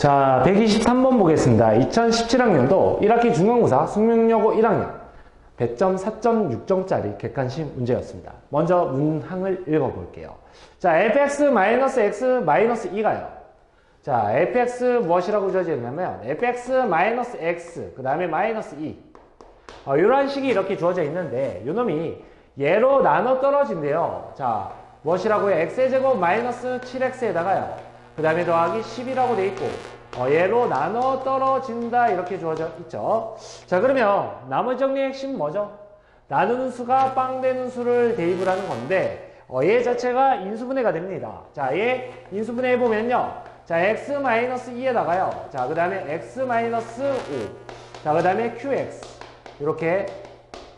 자, 123번 보겠습니다. 2017학년도 1학기 중간고사 숙명여고 1학년 배점 4.6점짜리 객관식 문제였습니다. 먼저 문항을 읽어볼게요. 자, fx-x-2가요. 자, fx 무엇이라고 주어져 있냐면 fx-x 그 다음에 마이너스 2 어, 이런 식이 이렇게 주어져 있는데 요놈이 얘로 나눠 떨어진대요. 자, 무엇이라고요? x제곱 마이너스 7x에다가요. 그 다음에 더하기 10이라고 돼 있고 어, 얘로 나눠 떨어진다 이렇게 주어져 있죠. 자 그러면 나머지 정리의 핵심 뭐죠? 나누는 수가 빵 되는 수를 대입을 하는 건데 어, 얘 자체가 인수분해가 됩니다. 자, 얘 인수분해 해보면요. 자, x-2에다가요. 자, 그 다음에 x-5. 자, 그 다음에 qx. 이렇게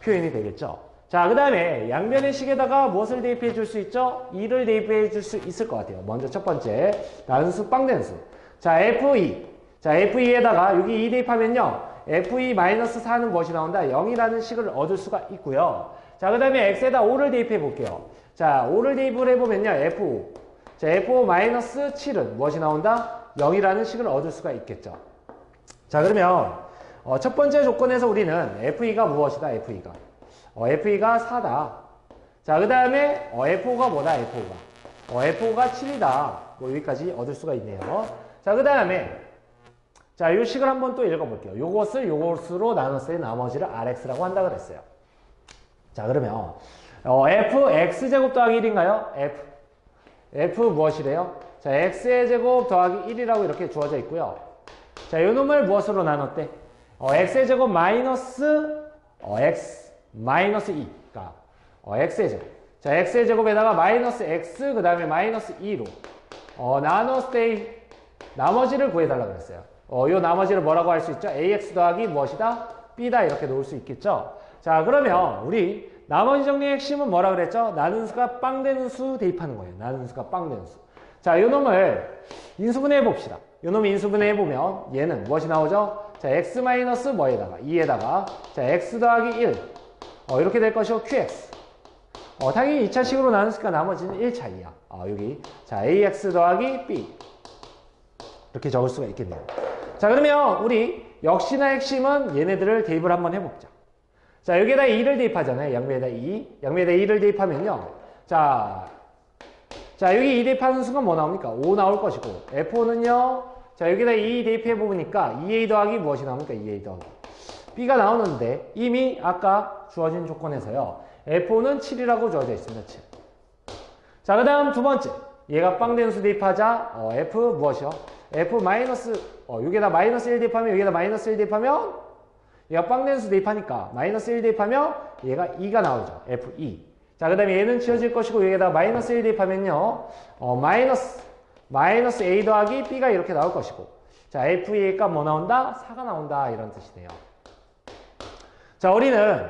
표현이 되겠죠. 자, 그 다음에 양변의 식에다가 무엇을 대입해 줄 수 있죠? 2를 대입해 줄 수 있을 것 같아요. 먼저 첫 번째, 나는수, 빵된 수. 자, f2. 자, f2에다가 여기 2 대입하면요. f2-4는 무엇이 나온다? 0이라는 식을 얻을 수가 있고요. 자, 그 다음에 x에다 5를 대입해 볼게요. 자, 5를 대입을 해보면요. f5. 자, f5-7은 무엇이 나온다? 0이라는 식을 얻을 수가 있겠죠. 자, 그러면 어, 첫 번째 조건에서 우리는 f2가 무엇이다? f2가. 어, F2가 4다. 자, 그 다음에 어, F5가 뭐다? F5가. 어, F5가 7이다. 뭐 여기까지 얻을 수가 있네요. 자, 그 다음에 자, 이 식을 한번 또 읽어볼게요. 요것을 요것으로 나눴을 때 나머지를 RX라고 한다 그랬어요. 자, 그러면 어, F, X제곱 더하기 1인가요? F. F 무엇이래요? 자, X의 제곱 더하기 1이라고 이렇게 주어져 있고요. 자, 요 놈을 무엇으로 나눴대? 어, X의 제곱 마이너스 어, X 마이너스 2가 어, x의 제곱. 자, x의 제곱에다가 마이너스 x 그 다음에 마이너스 2로 어, 나눴을 때 나머지를 구해달라 그랬어요. 어, 요 나머지를 뭐라고 할 수 있죠? ax 더하기 무엇이다? b다 이렇게 놓을 수 있겠죠? 자, 그러면 우리 나머지 정리의 핵심은 뭐라 그랬죠? 나는 수가 빵 되는 수 대입하는 거예요. 나는 수가 빵 되는 수. 자, 요 놈을 인수분해 해 봅시다. 요 놈이 인수분해 해 보면 얘는 무엇이 나오죠? 자, x 마이너스 뭐에다가 2에다가 자, x 더하기 1 어, 이렇게 될 것이고 QX. 어, 당연히 2차식으로 나눴으니까 나머지는 1차이야. 어, 여기. 자, AX 더하기 B. 이렇게 적을 수가 있겠네요. 자, 그러면 우리 역시나 핵심은 얘네들을 대입을 한번 해봅자. 자, 여기에다 2를 대입하잖아요. 양배에다 2. 양배에다 2를 대입하면요. 자, 자, 여기 2 대입하는 순간 뭐 나옵니까? 5 나올 것이고, F5는요. 자, 여기다 2 대입해 보니까 2A 더하기 무엇이 나옵니까? 2A 더하기. B가 나오는데 이미 아까 주어진 조건에서요. F5는 7이라고 주어져 있습니다. 7. 자, 그 다음 두 번째. 얘가 빵된 수 대입하자. 어, F 무엇이요? F 마이너스, 어, 여기에다 마이너스 1 대입하면 여기에다 마이너스 1 대입하면 얘가 빵된 수 대입하니까 마이너스 1 대입하면 얘가 2가 나오죠. F2. 자, 그 다음에 얘는 지워질 것이고 여기에다 마이너스 1 대입하면요. 어, 마이너스, 마이너스 A 더하기 B가 이렇게 나올 것이고 자, F2의 값 뭐 나온다? 4가 나온다. 이런 뜻이네요. 자, 우리는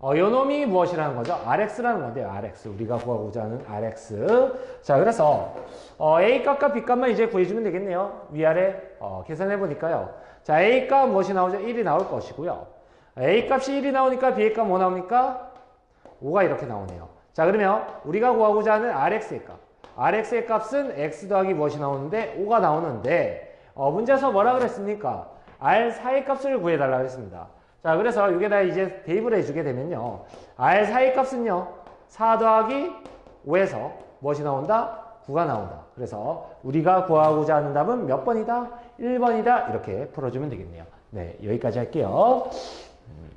어, 요놈이 무엇이라는 거죠? RX라는 건데요. RX. 우리가 구하고자 하는 RX. 자, 그래서 어, A 값과 B 값만 이제 구해주면 되겠네요. 위아래 어, 계산해 보니까요. 자, A 값 무엇이 나오죠? 1이 나올 것이고요. A 값이 1이 나오니까 B 값 뭐 나옵니까? 5가 이렇게 나오네요. 자, 그러면 우리가 구하고자 하는 RX의 값. RX의 값은 X 더하기 무엇이 나오는데 5가 나오는데 어, 문제에서 뭐라 그랬습니까? R4의 값을 구해달라고 했습니다. 자, 그래서 여기에다 이제 대입을 해주게 되면요. R 사이 값은요. 4 더하기 5에서 무엇이 나온다? 9가 나온다. 그래서 우리가 구하고자 하는 답은 몇 번이다? 1번이다. 이렇게 풀어주면 되겠네요. 네, 여기까지 할게요. 음.